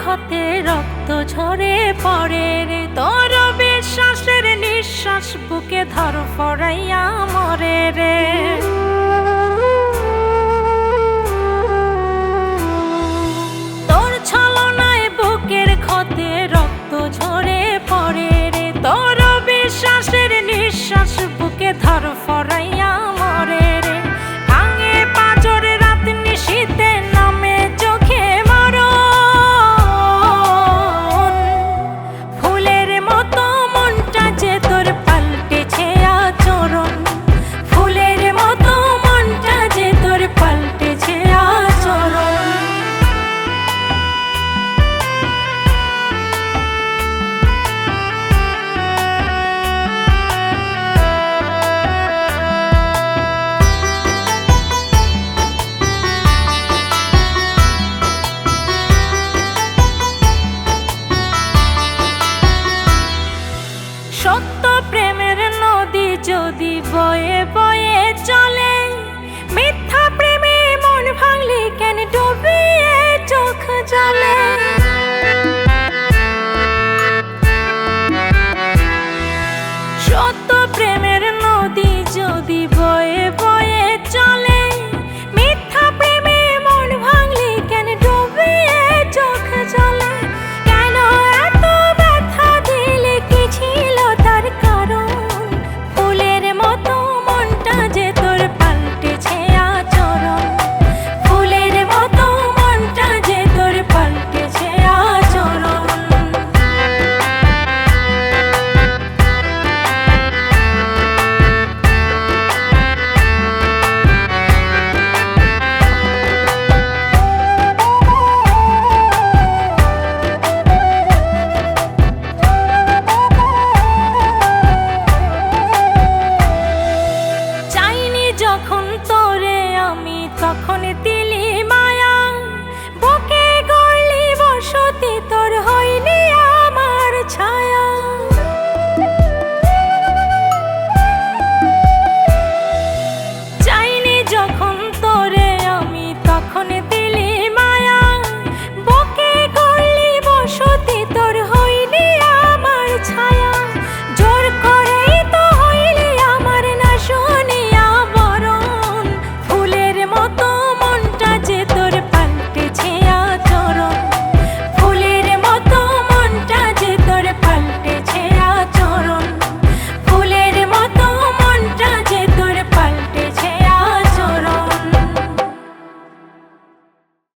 ক্ষতে রক্ত ঝরে পড়ে নিঃশ্বাস বুকে ধর ফরাইয়া মরে রে। তোর ছলনায় বুকের ক্ষতে রক্ত ঝরে পড়ে রে। তোর বিশ্বাসের নিঃশ্বাস বুকে ধর সত্য প্রেমের নদী যদি বয়ে বয়ে চলে